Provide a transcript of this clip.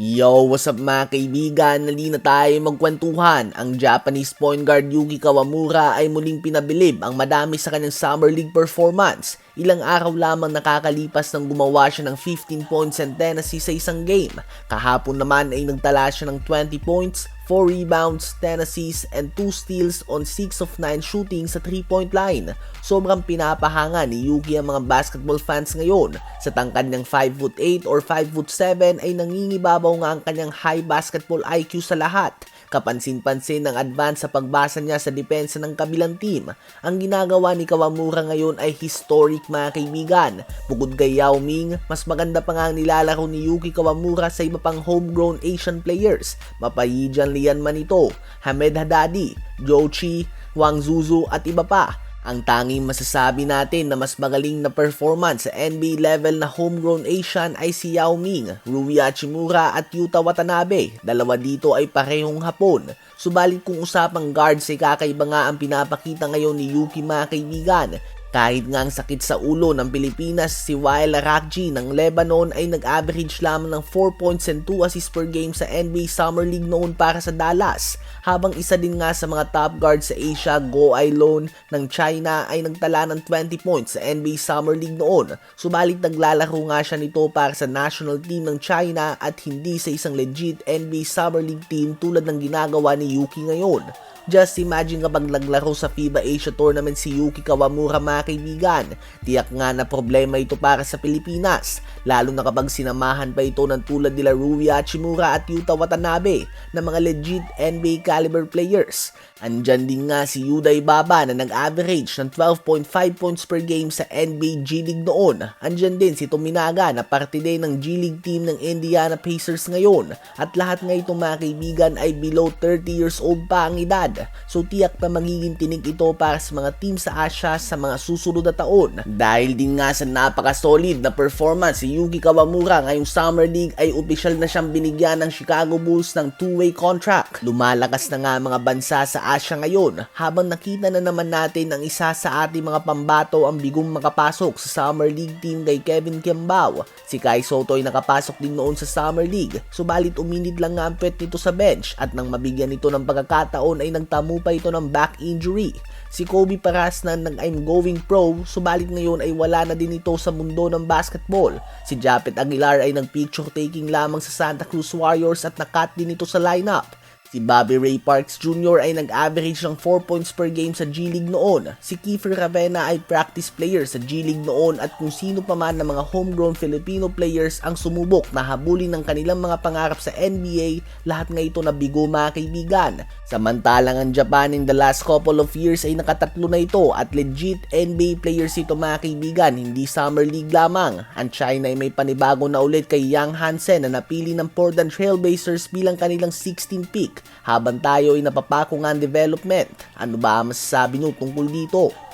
Yo, what's up mga kaibigan? Nali na tayo magkwentuhan. Ang Japanese point guard Yuki Kawamura ay muling pinabilib ang madami sa kanyang Summer League performance. Ilang araw lamang nakakalipas nang gumawa siya ng 15 points and 10 assists sa isang game. Kahapon naman ay nagtala siya ng 20 points, 4 rebounds, 10 assists, and 2 steals on 6 of 9 shooting sa 3-point line. Sobrang pinapahanga ni Yuki ang mga basketball fans ngayon. Sa tangkad niyang 5'8 or 5'7 ay nangingibabaw nga ang kanyang high basketball IQ sa lahat. Kapansin-pansin ang advance sa pagbasa niya sa depensa ng kabilang team. Ang ginagawa ni Kawamura ngayon ay historic mga kaibigan. Bukod kay Yao Ming, mas maganda pa nga ang nilalaro ni Yuki Kawamura sa iba pang homegrown Asian players. Mapayijan Lian Manito, Hamed Haddadi, Jochi, Wang Zuzu at iba pa. Ang tanging masasabi natin na mas magaling na performance sa NBA level na homegrown Asian ay si Yao Ming, Rui Hachimura at Yuta Watanabe. Dalawa dito ay parehong hapon. Subalit kung usapang guards ay kakaiba nga ang pinapakita ngayon ni Yuki mga kaibigan. Kahit nga ang sakit sa ulo ng Pilipinas, si Wael Arakji ng Lebanon ay nag-average lamang ng 4 points and 2 assists per game sa NBA Summer League noon para sa Dallas. Habang isa din nga sa mga top guards sa Asia, Go Ailon ng China ay nagtala ng 20 points sa NBA Summer League noon. Subalit naglalaro nga siya nito para sa national team ng China at hindi sa isang legit NBA Summer League team tulad ng ginagawa ni Yuki ngayon. Just imagine kapag naglaro sa FIBA Asia Tournament si Yuki Kawamura mga kaibigan. Tiyak nga na problema ito para sa Pilipinas. Lalo na kapag sinamahan pa ito ng tulad nila Rui Hachimura at Yuta Watanabe na mga legit NBA caliber players. Andyan din nga si Yuday Baba na nag-average ng 12.5 points per game sa NBA G League noon. Andyan din si Tominaga na parte din ng G League team ng Indiana Pacers ngayon. At lahat nga itong mga kaibigan ay below 30 years old pa ang edad. So tiyak na magiging tinig ito para sa mga team sa Asia sa mga susunod na taon. Dahil din nga sa napaka-solid na performance si Yuki Kawamura ngayong Summer League ay opisyal na siyang binigyan ng Chicago Bulls ng two-way contract. Lumalakas na nga mga bansa sa Asia ngayon habang nakita na naman natin ang isa sa ating mga pambato ang bigong makapasok sa Summer League team kay Kevin Kiambao. Si Kai Soto ay nakapasok din noon sa Summer League subalit uminit lang nga ang pet nito sa bench at nang mabigyan ito ng pagkakataon ay nagtamo pa ito ng back injury. Si Kobe Paras na nag I'm going pro subalit ngayon ay wala na din ito sa mundo ng basketball. Si Japet Aguilar ay nag-picture taking lamang sa Santa Cruz Warriors at nakat din ito sa lineup. Si Bobby Ray Parks Jr. ay nag-average ng 4 points per game sa G League noon. Si Kiefer Ravena ay practice player sa G League noon at kung sino pa man ng mga homegrown Filipino players ang sumubok na habulin ng kanilang mga pangarap sa NBA, lahat nga ito nabigo mga kaibigan. Samantalang ang Japan in the last couple of years ay nakatatlo na ito at legit NBA players ito mga kaibigan, hindi Summer League lamang. Ang China ay may panibago na ulit kay Yang Hansen na napili ng Portland Trailblazers bilang kanilang 16 pick habang tayo ay napapako ang development. Ano ba masasabi nyo tungkol dito?